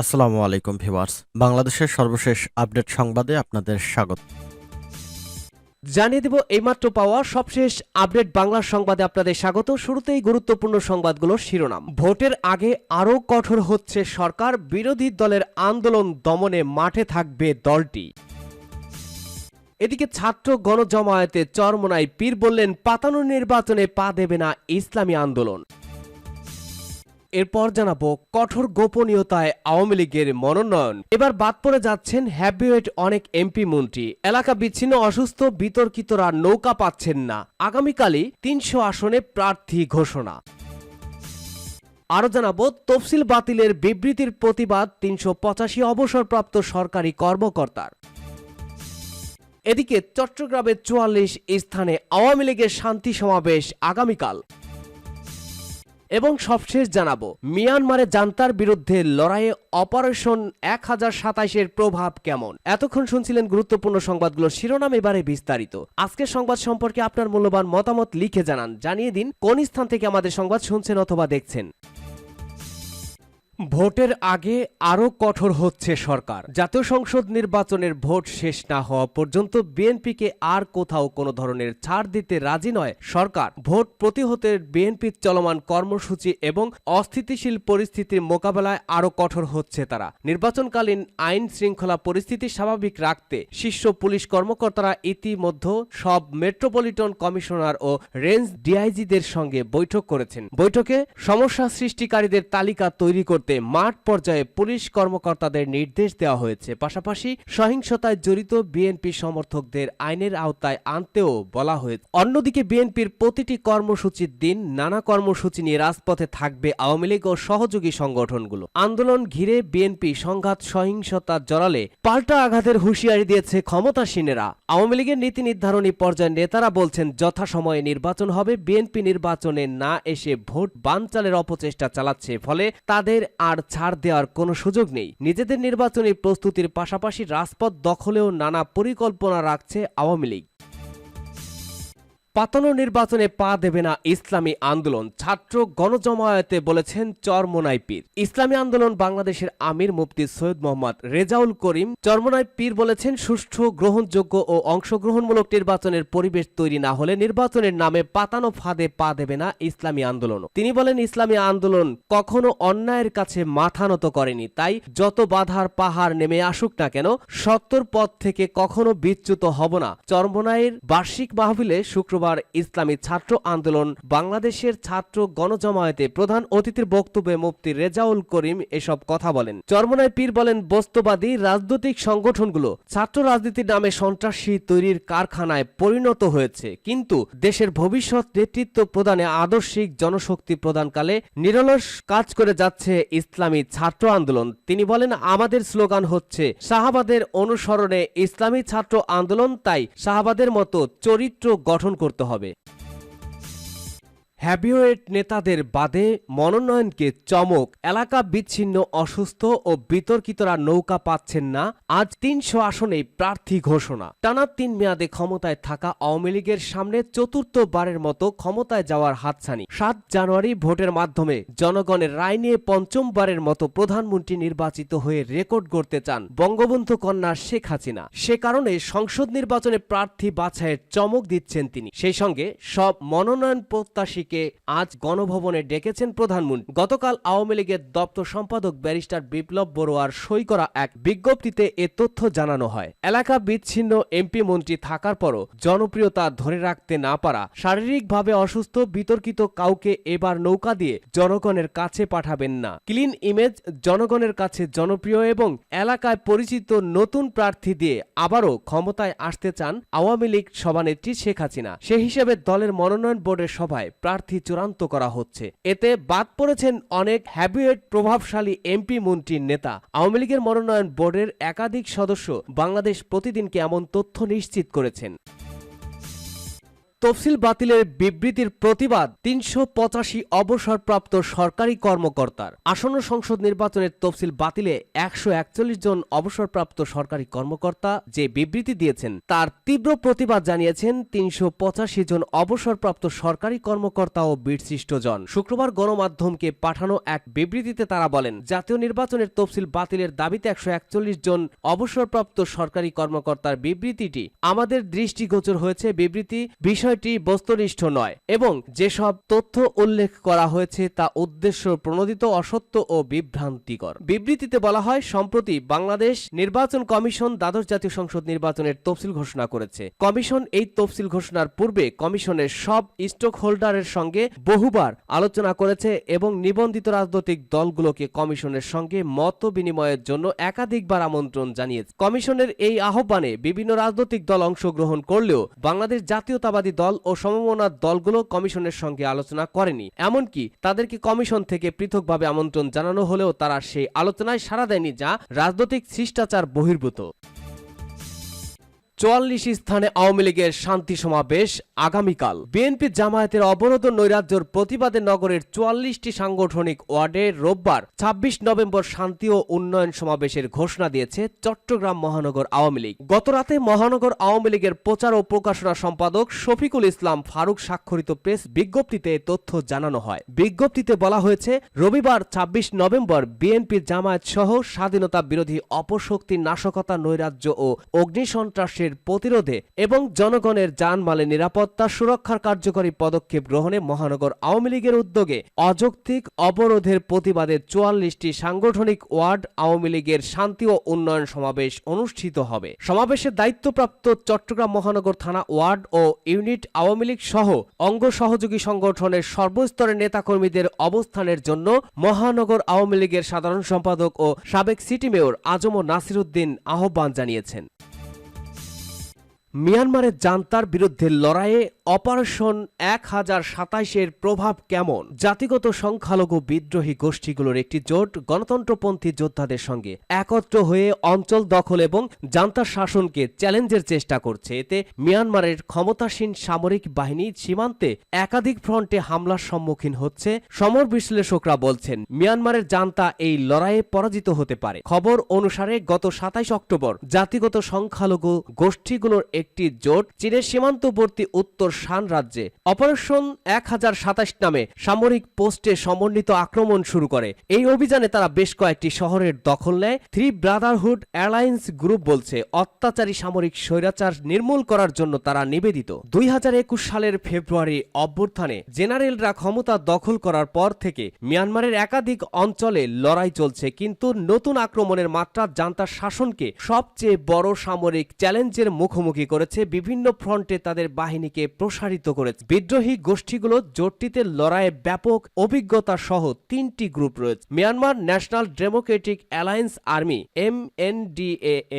আসসালামু আলাইকুম ভিউয়ার্স। বাংলাদেশের সর্বশেষ আপডেট সংবাদে আপনাদের স্বাগত। জানিয়ে দেব এইমাত্র পাওয়া সবশেষ আপডেট বাংলা সংবাদে আপনাদের স্বাগত। শুরুতেই গুরুত্বপূর্ণ সংবাদগুলোর শিরোনাম। ভোটের আগে আরও কঠোর হচ্ছে সরকার। বিরোধী দলের আন্দোলন দমনে মাঠে থাকবে দলটি। এদিকে ছাত্র গণজমায়েতে চরমনায় পীর বললেন, পাতানো নির্বাচনে পা দেবে না ইসলামী আন্দোলন। এরপর জানাব কঠোর গোপনীয়তায় আওয়ামী লীগের মনোনয়ন। এবার বাদ পড়ে যাচ্ছেন হ্যাভিওয়েট অনেক এমপি মন্ত্রী। এলাকা বিচ্ছিন্ন, অসুস্থ, বিতর্কিতরা নৌকা পাচ্ছেন না। আগামীকালই তিনশো আসনে প্রার্থী ঘোষণা। আরও জানাব, তফসিল বাতিলের বিবৃতির প্রতিবাদ তিনশো পঁচাশি অবসরপ্রাপ্ত সরকারি কর্মকর্তার। এদিকে চট্টগ্রামের চুয়াল্লিশ স্থানে আওয়ামী লীগের শান্তি সমাবেশ আগামীকাল। এবং সবশেষ জানাব, মিয়ানমারে জান্তার বিরুদ্ধে লড়াইয়ে অপারেশন এক হাজার সাতাইশের প্রভাব কেমন? এতক্ষণ শুনছিলেন গুরুত্বপূর্ণ সংবাদগুলোর শিরোনাম, এবারে বিস্তারিত। আজকের সংবাদ সম্পর্কে আপনার মূল্যবান মতামত লিখে জানান, জানিয়ে দিন কোন স্থান থেকে আমাদের সংবাদ শুনছেন অথবা দেখছেন। ভোটের আগে আরও কঠোর হচ্ছে সরকার। জাতীয় সংসদ নির্বাচনের ভোট শেষ না হওয়া পর্যন্ত বিএনপিকে আর কোথাও কোনো ধরনের ছাড় দিতে রাজি নয় সরকার। ভোট প্রতিহতের বিএনপির চলমান কর্মসূচি এবং অস্থিতিশীল পরিস্থিতির মোকাবেলায় আরও কঠোর হচ্ছে তারা। নির্বাচনকালীন আইন শৃঙ্খলা পরিস্থিতি স্বাভাবিক রাখতে শীর্ষ পুলিশ কর্মকর্তারা ইতিমধ্যে সব মেট্রোপলিটন কমিশনার ও রেঞ্জ ডিআইজিদের সঙ্গে বৈঠক করেছেন। বৈঠকে সমস্যা সৃষ্টিকারীদের তালিকা তৈরি করতে মাঠ পর্যায়ে পুলিশ কর্মকর্তাদের নির্দেশ দেওয়া হয়েছে। পাশাপাশি সহিংসতায় জড়িত বিএনপি সমর্থকদের আইনের আওতায় আনতেও বলা হয়েছে। অন্যদিকে বিএনপির প্রতিটি কর্মসূচির দিন নানা কর্মসূচি নিয়ে রাজপথে থাকবে আওয়ামী লীগ ও সহযোগী সংগঠনগুলো। আন্দোলন ঘিরে বিএনপি সংঘাত সহিংসতা জড়ালে পাল্টা আঘাতের হুঁশিয়ারি দিয়েছে ক্ষমতাসীনেরা। আওয়ামী লীগের নীতি নির্ধারণী পর্যায়ের নেতারা বলছেন, যথাসময়ে নির্বাচন হবে, বিএনপি নির্বাচনে না এসে ভোট বানচালের অপচেষ্টা চালাচ্ছে, ফলে তাদের আর ছাড় দেওয়ার কোনো সুযোগ নেই। নিজেদের নির্বাচনী প্রস্তুতির পাশাপাশি রাজপথ দখলেও নানা পরিকল্পনা রাখছে আওয়ামী লীগ। পাতানো নির্বাচনে পা দেবে না ইসলামী আন্দোলন। ছাত্র গণজমায়েতে বলেছেন চরমোনাই পীর। ইসলামী আন্দোলন বাংলাদেশের আমির মুফতি সৈয়দ মোহাম্মদ রেজাউল করিম চরমোনাই পীর বলেছেন, সুষ্ঠু, গ্রহণযোগ্য ও অংশগ্রহণমূলক নির্বাচনের পরিবেশ তৈরি না হলে নির্বাচনের নামে পাতানো ফাঁদে পা দেবে না ইসলামী আন্দোলন তিনি বলেন, ইসলামী আন্দোলন কখনো অন্যায়ের কাছে মাথা নত করেনি। তাই যত বাধার পাহাড় নেমে আসুক না কেন, সত্তর পথ থেকে কখনো বিচ্যুত হব না। চরমোনাইয়ের বার্ষিক মাহফিলে শুক্রবার ইসলামী ছাত্র আন্দোলন বাংলাদেশের ছাত্র গণজমায়েতে প্রধান অতিথির বক্তব্যে মুফতি রেজাউল করিম এসব কথা বলেন। চরমনায় পীর বলেন, বস্তুবাদী রাজনৈতিক সংগঠনগুলো ছাত্র রাজনীতির নামে সন্ত্রাসী তৈরির কারখানায় পরিণত হয়েছে। কিন্তু দেশের ভবিষ্যৎ নেতৃত্ব প্রদানে আদর্শিক জনশক্তি প্রদানকালে নিরলস কাজ করে যাচ্ছে ইসলামী ছাত্র আন্দোলন। তিনি বলেন, আমাদের স্লোগান হচ্ছে, শাহাবাদের অনুসরণে ইসলামী ছাত্র আন্দোলন। তাই শাহাবাদের মতো চরিত্র গঠন করতে হবে। হ্যাভিওয়েট নেতাদের বাদে মনোনয়নকে চমক, এলাকা বিচ্ছিন্ন, অসুস্থ ও বিতর্কিতরা নৌকা পাচ্ছেন না। আজ তিনশো আসনেই প্রার্থী ঘোষণা। টানা তিন মেয়াদে ক্ষমতায় থাকা আওয়ামী লীগের সামনে চতুর্থবারের মতো ক্ষমতায় যাওয়ার হাতছানি। সাত জানুয়ারি ভোটের মাধ্যমে জনগণের রায় নিয়ে পঞ্চমবারের মতো প্রধানমন্ত্রী নির্বাচিত হয়ে রেকর্ড গড়তে চান বঙ্গবন্ধু কন্যা শেখ হাসিনা। সে কারণে সংসদ নির্বাচনে প্রার্থী বাছাইয়ের চমক দিচ্ছেন তিনি। সেই সঙ্গে সব মনোনয়ন প্রত্যাশী কমিটিকে আজ গণভবনে ডেকেছেন প্রধানমন্ত্রী। গতকাল আওয়ামী লীগের দপ্তর সম্পাদক ব্যারিস্টার বিপ্লব বড়ুয়ার সই করা এক বিজ্ঞপ্তিতে এ তথ্য জানানো হয়। এলাকা বিচ্ছিন্ন এমপি মন্ত্রী থাকার পরও জনপ্রিয়তা ধরে রাখতে না পারা, শারীরিকভাবে অসুস্থ, বিতর্কিত কাউকে এবার নৌকা দিয়ে জনগণের কাছে পাঠাবেন না। ক্লিন ইমেজ জনগণের কাছে জনপ্রিয় এবং এলাকায় পরিচিত নতুন প্রার্থী দিয়ে আবারও ক্ষমতায় আসতে চান আওয়ামী লীগ সভানেত্রী শেখ হাসিনা। সে হিসেবে দলের মনোনয়ন বোর্ডের সভায় প্রার্থী চূড়ান্ত করা হচ্ছে। এতে বাদ পড়েছেন অনেক হ্যাবিয়েট প্রভাবশালী এমপি মন্ত্রীর নেতা। আওয়ামী লীগের মনোনয়ন বোর্ডের একাধিক সদস্য বাংলাদেশ প্রতিদিনকে এমন তথ্য নিশ্চিত করেছেন। তফসিল বাতিলের বিবৃতির প্রতিবাদ তিনশো পঁচাশি অবসরপ্রাপ্ত সরকারি কর্মকর্তার। আসন্ন সংসদ নির্বাচনের তফসিল বাতিলে একশো একচল্লিশ জন অবসরপ্রাপ্ত সরকারি কর্মকর্তা যে বিবৃতি দিয়েছেন, তার তীব্র প্রতিবাদ জানিয়েছেন তিনশো পঁচাশি জন অবসরপ্রাপ্ত সরকারি কর্মকর্তা ও বীরশ্রেষ্ঠজন শুক্রবার গণমাধ্যমকে পাঠানো এক বিবৃতিতে তারা বলেন, জাতীয় নির্বাচনের তফসিল বাতিলের দাবিতে একশো একচল্লিশ জন অবসরপ্রাপ্ত সরকারি কর্মকর্তার বিবৃতিটি আমাদের দৃষ্টিগোচর হয়েছে। বিবৃতি বিষয়টি বস্তুনিষ্ঠ নয় এবং যেসব তথ্য উল্লেখ করা হয়েছে তা উদ্দেশ্য প্রণোদিত, অসত্য ও বিভ্রান্তিকর। বিবৃতিতে বলা হয়, সম্প্রতি বাংলাদেশ নির্বাচন কমিশন দ্বাদশ জাতীয় সংসদ নির্বাচনের তফসিল ঘোষণা করেছে। কমিশন এই তফসিল ঘোষণার পূর্বে কমিশনের সব স্টক হোল্ডারের সঙ্গে বহুবার আলোচনা করেছে এবং নিবন্ধিত রাজনৈতিক দলগুলোকে কমিশনের সঙ্গে মত বিনিময়ের জন্য একাধিকবার আমন্ত্রণ জানিয়েছে। কমিশনের এই আহ্বানে বিভিন্ন রাজনৈতিক দল অংশগ্রহণ করলেও বাংলাদেশ জাতীয়তাবাদী দল ও সমমনার দলগুলো কমিশনের সঙ্গে আলোচনা করেনি। এমনকি তাদেরকে কমিশন থেকে পৃথকভাবে আমন্ত্রণ জানানো হলেও তারা সেই আলোচনায় সাড়া দেয়নি যা রাজনৈতিক শিষ্টাচার বহির্ভূত। চুয়াল্লিশ স্থানে আওয়ামী লীগের শান্তি সমাবেশ আগামীকাল। বিএনপি জামায়াতের অবরোধ নৈরাজ্যর প্রতিবাদে নগরের চুয়াল্লিশটি সাংগঠনিক ওয়ার্ডে রোববার ২৬ নভেম্বর শান্তি ও উন্নয়ন সমাবেশের ঘোষণা দিয়েছে চট্টগ্রাম মহানগর আওয়ামী লীগ। গতরাতে মহানগর আওয়ামী লীগের প্রচার ও প্রকাশনা সম্পাদক শফিকুল ইসলাম ফারুক স্বাক্ষরিত প্রেস বিজ্ঞপ্তিতে তথ্য জানানো হয়। বিজ্ঞপ্তিতে বলা হয়েছে, রবিবার ২৬ নভেম্বর বিএনপি জামায়াত সহ স্বাধীনতা বিরোধী অপশক্তির নাশকতা নৈরাজ্য ও অগ্নিসন্ত্রাসের প্রতিরোধে এবং জনগণের জানমালের নিরাপত্তা সুরক্ষার কার্যকরী পদক্ষেপ গ্রহণে মহানগর আওয়ামী লীগের উদ্যোগে অযৌক্তিক অবরোধের প্রতিবাদে চুয়াল্লিশটি সাংগঠনিক ওয়ার্ড আওয়ামী লীগের শান্তি ও উন্নয়ন সমাবেশ অনুষ্ঠিত হবে। সমাবেশের দায়িত্বপ্রাপ্ত চট্টগ্রাম মহানগর থানা ওয়ার্ড ও ইউনিট আওয়ামী লীগ সহ অঙ্গ সহযোগী সংগঠনের সর্বস্তরের নেতাকর্মীদের অবস্থানের জন্য মহানগর আওয়ামী লীগের সাধারণ সম্পাদক ও সাবেক সিটি মেয়র আজম নাসিরুদ্দিন আহ্বান জানিয়েছেন। মিয়ানমারের জান্তার বিরুদ্ধে লড়াইয়ে অপারেশন এক হাজার সাতাইশের প্রভাব কেমন? জাতিগত সংখ্যালঘু বিদ্রোহী গোষ্ঠীগুলোর একটি জোট গণতন্ত্রপন্থী যোদ্ধাদের সঙ্গে একত্র হয়ে অঞ্চল দখল এবং জান্তার শাসনকে চ্যালেঞ্জের চেষ্টা করছে। এতে মিয়ানমারের ক্ষমতাসীন সামরিক বাহিনী সীমান্তে একাধিক ফ্রন্টে হামলার সম্মুখীন হচ্ছে, সমর বিশ্লেষকরা বলছেন। মিয়ানমারের জান্তা এই লড়াইয়ে পরাজিত হতে পারে। খবর অনুসারে গত সাতাইশ অক্টোবর জাতিগত সংখ্যালঘু গোষ্ঠীগুলোর একটি জোট চীনের সীমান্তবর্তী উত্তর শান রাজ্যে অপারেশন এক হাজার সাতাশ নামে সামরিক পোস্টে সমন্বিত আক্রমণ শুরু করে। এই অভিযানে তারা বেশ কয়েকটি শহরের দখল নেয়। থ্রি ব্রাদারহুড এয়ারলাইন্স গ্রুপ বলছে, অত্যাচারী সামরিক স্বৈরাচার নির্মূল করার জন্য তারা নিবেদিত। দুই হাজার একুশ সালের ফেব্রুয়ারি অভ্যুত্থানে জেনারেলরা ক্ষমতা দখল করার পর থেকে মিয়ানমারের একাধিক অঞ্চলে লড়াই চলছে, কিন্তু নতুন আক্রমণের মাত্রা জান্তার শাসনকে সবচেয়ে বড় সামরিক চ্যালেঞ্জের মুখোমুখি করেছে। বিভিন্ন ফ্রন্টে তাদের বাহিনীকে প্রসারিত করেছে। বিদ্রোহী গোষ্ঠীগুলো জোটটিতে লড়াইয়ে ব্যাপক অভিজ্ঞতা সহ তিনটি গ্রুপ রয়েছে। Myanmar National Democratic Alliance Army, M N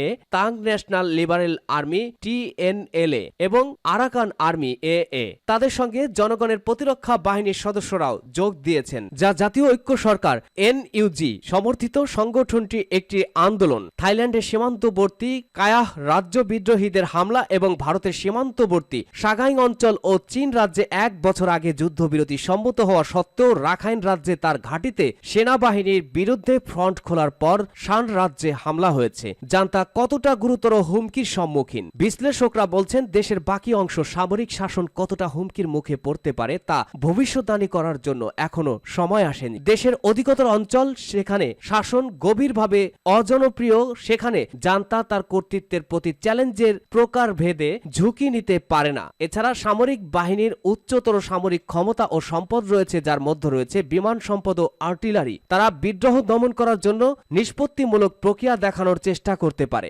A, Ta'ang National Liberal Army TNLA এবং আরাকান আর্মি, এ এ। তাদের সঙ্গে জনগণের প্রতিরক্ষা বাহিনীর সদস্যরাও যোগ দিয়েছেন, যা জাতীয় ঐক্য সরকার এনইউজি সমর্থিত সংগঠনটি একটি আন্দোলন। থাইল্যান্ডের সীমান্তবর্তী কায়াহ রাজ্য বিদ্রোহীদের হামলা এবং ভারতের সীমান্তবর্তী সাগাইং অঞ্চল ও চীন রাজ্যে এক বছর আগে যুদ্ধবিরতি সম্মত হওয়া সত্ত্বেও রাখাইন রাজ্যে তার ঘাঁটিতে সেনাবাহিনীর বিরুদ্ধে ফ্রন্ট খোলার পর শান রাজ্যে হামলা হয়েছে জানতা কতটা গুরুতর হুমকির সম্মুখীন। বিশ্লেষকরা বলছেন, দেশের বাকি অংশ সামরিক শাসন কতটা হুমকির মুখে পড়তে পারে তা ভবিষ্যদ্বাণী করার জন্য এখনও সময় আসেনি। দেশের অধিকতর অঞ্চল সেখানে শাসন গভীরভাবে অজনপ্রিয়, সেখানে জানতা তার কর্তৃত্বের প্রতি চ্যালেঞ্জের প্রকার ভেদে ঝুঁকি নিতে পারে না। এছাড়া সামরিক বাহিনীর উচ্চতর সামরিক ক্ষমতা ও সম্পদ রয়েছে, যার মধ্যে রয়েছে বিমান সম্পদ ও আর্টিলারি। তারা বিদ্রোহ দমন করার জন্য নিষ্পত্তিমূলক প্রক্রিয়া দেখানোর চেষ্টা করতে পারে।